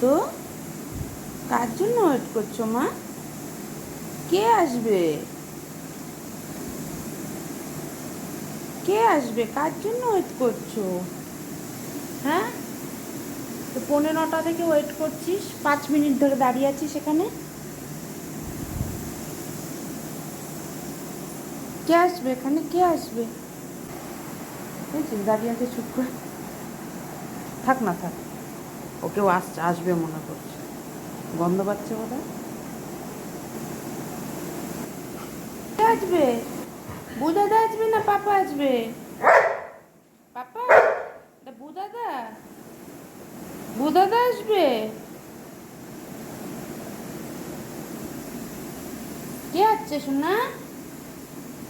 তো কার জন্য ওয়েট করছ মা? কে আসবে? কে আসবে? কার জন্য ওয়েট করছ? হ্যাঁ? তো পৌনে নটা থেকে ওয়েট করছিস, পাঁচ মিনিট ধরে দাঁড়িয়ে আছিস এখানে? কে আসবে? এখানে কে আসবে? দাঁড়িয়ে আছে, চুপ করে। থাক না থাক। ও কেউ আসছে আসবে মনে করছে। গন্ধ পাচ্ছে বোধ আসবে? বুদাদা আসবে না পাপা আসবে? পাপা বুদাদা? বুদাদা আসবে? কে শোনা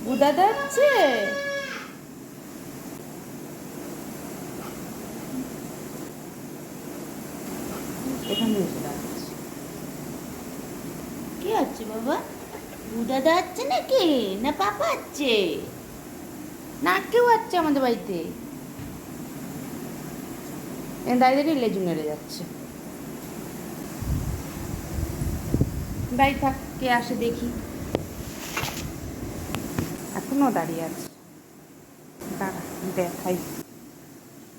বুদাদা আসছে? এখানে এসে দাঁড়াচ্ছে। কি হচ্ছে বাবা? বুদাদা হচ্ছে নাকি? না পাপা হচ্ছে না, কেউ আসছে আমাদের বাড়িতে? দাঁড়িয়ে দাঁড়িয়ে লেজু নেড়ে যাচ্ছে। দাঁড়িয়ে থাক, কে আসে দেখি। এখনও দাঁড়িয়ে আছে। দাঁড়া, দেখাই।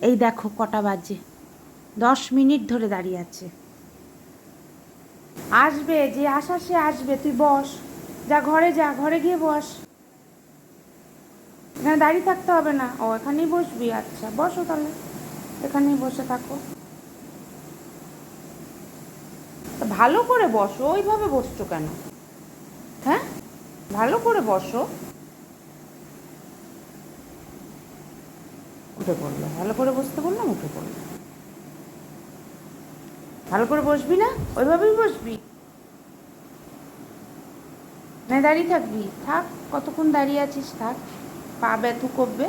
এই দেখো, কটা বাজে। দশ মিনিট ধরে দাঁড়িয়ে আছে। আসবে, যে আসা সে আসবে, তুই বস। যা ঘরে যা, ঘরে গিয়ে বস। এখানে দাঁড়িয়ে থাকতে হবে না। ও, এখানেই বসবি? আচ্ছা বসো তাহলে। এখানেই বসে থাকো। ভালো করে বসো, ওইভাবে বসছো কেন? হ্যাঁ? ভালো করে বসো। উঠে পড়ল। ভালো করে বসতে বললাম, উঠে পড়ল। ভালো করে বসবি না? ওইভাবেই বসবি। না দাঁড়িয়ে থাকবি। থাক, কতক্ষণ দাঁড়িয়ে আছিস থাক। পা ব্যথু করবে।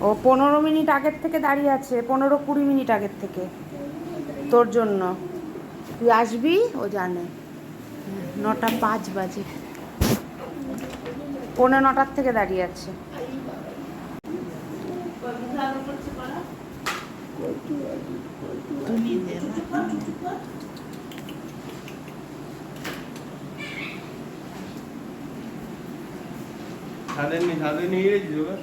ও পনেরো মিনিট আগের থেকে দাঁড়িয়ে আছে, পনেরো কুড়ি মিনিট আগের থেকে। তোর জন্য। তুই আসবি, ও জানে। নটা পাঁচ বাজে। পনেরো নটার থেকে দাঁড়িয়ে আছে। तुम्ही देणार સાધનની સાધનની એ જ જોવા.